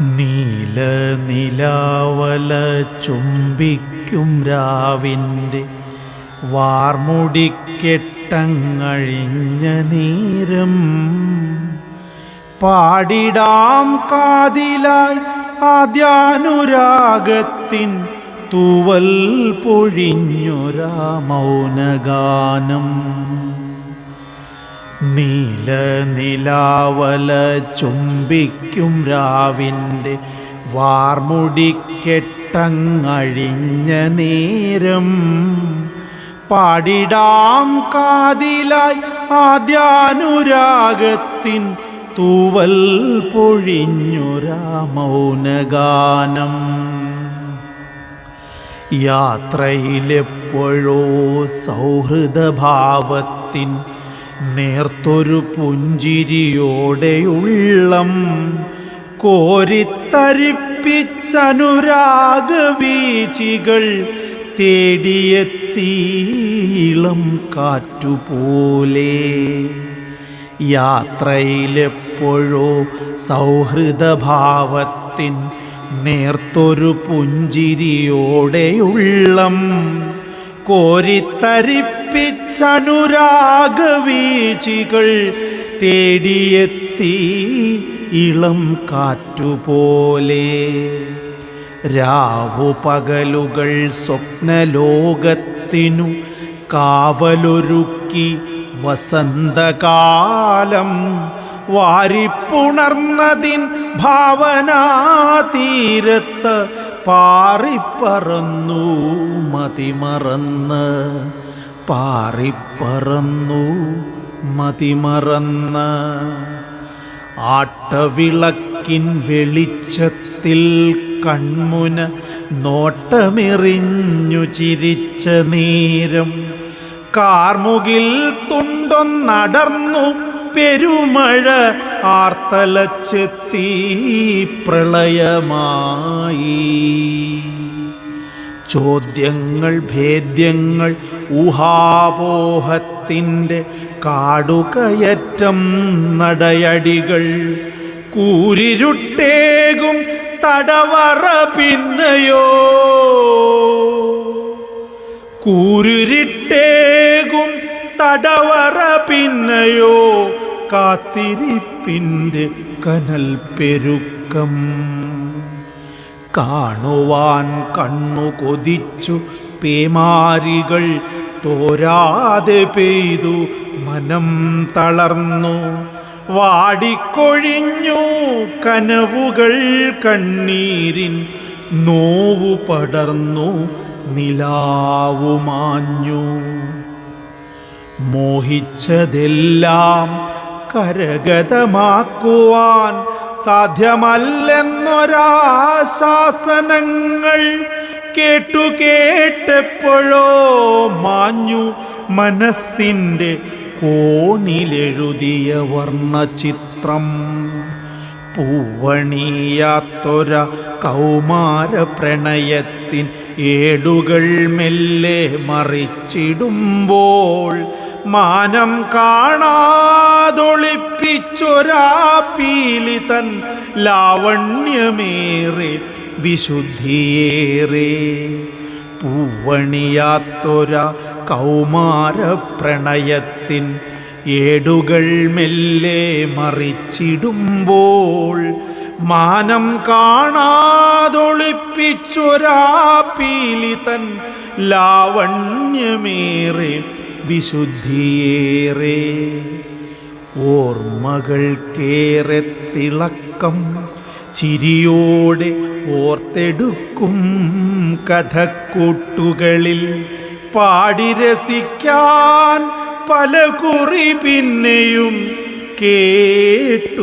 നീല നിലാവല ചുംബിക്കും രാവിന്റെ വാർമുടിക്കെട്ടങ്ങഴിഞ്ഞ നീരം. പാടിടാം കാതിലായി ആദ്യാനുരാഗത്തിൻ തൂവൽ പൊഴിഞ്ഞൊരാ മൗനഗാനം നീല നിലാവല ചുംബിക്കും രാവിന്റെ വാർമുടിക്കെട്ടങ്ങഴിഞ്ഞ നേരം. പാടിടാം കാതിലായി ആദ്യാനുരാഗത്തിൻ തൂവൽ പൊഴിഞ്ഞുരാ മൗനഗാനം യാത്രയിലെപ്പോഴോ സൗഹൃദഭാവത്തിൻ നേർത്തൊരു പുഞ്ചിരിയോടെയുള്ളം കോരിത്തരിപ്പിച്ചനുരാഗവീചികൾ തേടിയെത്തീളം കാറ്റുപോലെ. യാത്രയിലെപ്പോഴോ സൗഹൃദഭാവത്തിൻ നേർത്തൊരു പുഞ്ചിരിയോടെയുള്ളം കോരിത്തരിപ്പിച്ചനുരാഗവീചികൾ തേടിയെത്തി ഇളം കാറ്റുപോലെ. രാവു പകലുകൾ സ്വപ്നലോകത്തിനു കാവലൊരുക്കി വസന്തകാലം വാരിപ്പുണർന്നതിൻ ഭാവനാതീരത്ത് പാറിപ്പറന്നു മതിമറന്ന്. പാറിപ്പറന്നു മതിമറന്ന് ആട്ടവിളക്കിൻ വെളിച്ചത്തിൽ കൺമുന നോട്ടമെറിഞ്ഞു ചിരിച്ച നേരം കാർമുകിൽ തുണ്ടൊന്നടർന്നു പെരുമഴ ആർത്തലച്ചെത്തി പ്രളയമായി. ചോദ്യങ്ങൾ ഭേദ്യങ്ങൾ ഊഹാപോഹത്തിന്റെ കാടുകയറ്റം നടയടികൾ കൂരിരുട്ടേകും തടവറ പിന്നയോ? കൂരിരുട്ടേകും തടവറ പിന്നയോ? കാത്തിരിപ്പിന്റെ കനൽ പെരുക്കം കാണുവാൻ കണ്ണു കൊതിച്ചു പേമാരികൾ തോരാതെ പെയ്തു മനം തളർന്നു. വാടിക്കൊഴിഞ്ഞു കനവുകൾ കണ്ണീരിൻ നോവു പടർന്നു നിലാവുമാഞ്ഞു മോഹിച്ചതെല്ലാം കരഗതമാക്കുവാൻ സാധ്യമല്ലെന്നൊരാശാസനങ്ങൾ കേട്ടു കേട്ടെപ്പോഴോ മാഞ്ഞു മനസ്സിന്റെ കോണിലെഴുതിയ വർണചിത്രം. പൂവണിയാത്തൊര കൗമാര പ്രണയത്തിൻ ഏടുകൾ മെല്ലെ മറിച്ചിടുമ്പോൾ മാനം കാണാതൊളിപ്പിച്ചൊരാ പീലി തൻ ലാവണ്യമേറെ വിശുദ്ധിയേറെ. പൂവണിയാത്തൊര കൗമാര പ്രണയത്തിൻ ഏടുകൾ മെല്ലെ മറിച്ചിടുമ്പോൾ മാനം കാണാതൊളിപ്പിച്ചൊരാ പീലി തൻ ലാവണ്യമേറെ വിശുദ്ധിയേറെ ഓർമ്മകൾക്കേറെ തിളക്കം ചിരിയോടെ ഓർത്തെടുക്കും കഥക്കൂട്ടുകളിൽ. പാടി രസിക്കാൻ പല കുറി പിന്നെയും കേട്ടുമറക്കാൻ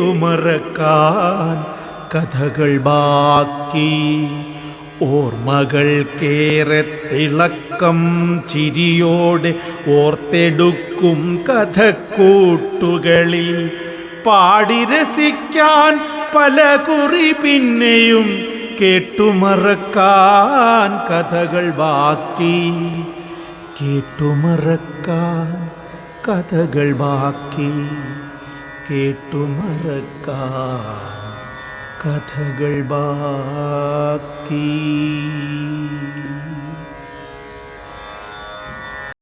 കഥകൾ ബാക്കി. ഓർമ്മകൾക്കേറെ തിളക്കം ചിരിയോടെ ഓർത്തെടുക്കും കഥക്കൂട്ടുകളിൽ. പാടി രസിക്കാൻ പല കുറി പിന്നെയും കേട്ടുമറക്കാൻ കഥകൾ ബാക്കി. കേട്ടുമറക്കാൻ കഥകൾ ബാക്കി. കേട്ടുമറക്കാൻ കഥകൾ ബാക്കി.